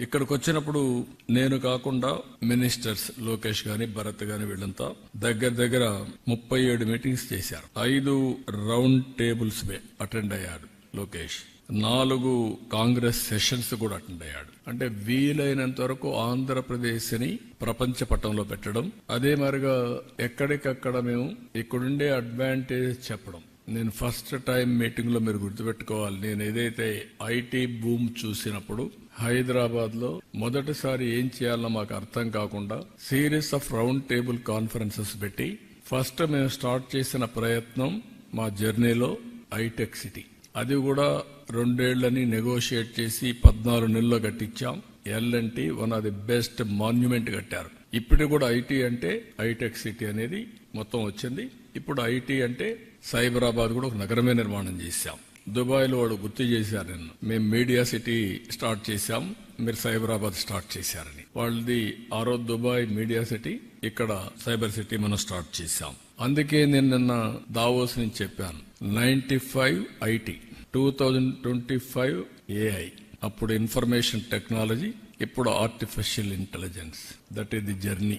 ఇక్కడికి వచ్చినప్పుడు నేను కాకుండా మినిస్టర్స్ లోకేష్ గాని భరత్ గాని వీళ్ళంతా దగ్గర దగ్గర ముప్పై ఏడు మీటింగ్స్ చేశారు. ఐదు రౌండ్ టేబుల్స్ అటెండ్ అయ్యాడు లోకేష్. నాలుగు కాంగ్రెస్ సెషన్స్ కూడా అటెండ్ అయ్యాడు. అంటే వీలైనంత వరకు ఆంధ్రప్రదేశ్ని ప్రపంచ పటంలో పెట్టడం అదే మరిగా ఎక్కడికక్కడ మేము ఇక్కడుండే అడ్వాంటేజ్ చెప్పడం నేను ఫస్ట్ టైం మీటింగ్లో మీరు గుర్తుపెట్టుకోవాలి. నేను ఏదైతే ఐటీ బూమ్ చూసినప్పుడు హైదరాబాద్లో మొదటిసారి ఏం చేయాలో మాకు అర్థం కాకుండా series of round table conferences పెట్టి ఫస్ట్ మేము స్టార్ట్ చేసిన ప్రయత్నం మా జర్నీలో ఐటెక్ సిటీ అది కూడా రెండేళ్ళని నెగోషియేట్ చేసి పద్నాలుగు నెలల్లో కట్టించాం. L&T one of the best monument కట్టారు. ఇప్పుడు కూడా ఐటీ అంటే ఐటెక్ సిటీ అనేది మొత్తం వచ్చింది. ఇప్పుడు ఐటీ అంటే సైబరాబాద్ కూడా ఒక నగరమే నిర్మాణం చేశాం. దుబాయ్లో వాడు గుర్తు చేశారు నిన్ను. మేము మీడియా సిటీ స్టార్ట్ చేశాం. మీరు సైబరాబాద్ స్టార్ట్ చేశారని. వాళ్ళది ఆరో దుబాయ్ మీడియా సిటీ ఇక్కడ సైబర్ సిటీ మనం స్టార్ట్ చేశాం. అందుకే నేను నిన్న దావోస్ నుంచి చెప్పాను. Ninety five IT two thousand twenty five AI అప్పుడు ఇన్ఫర్మేషన్ టెక్నాలజీ ఇప్పుడు artificial intelligence that is the journey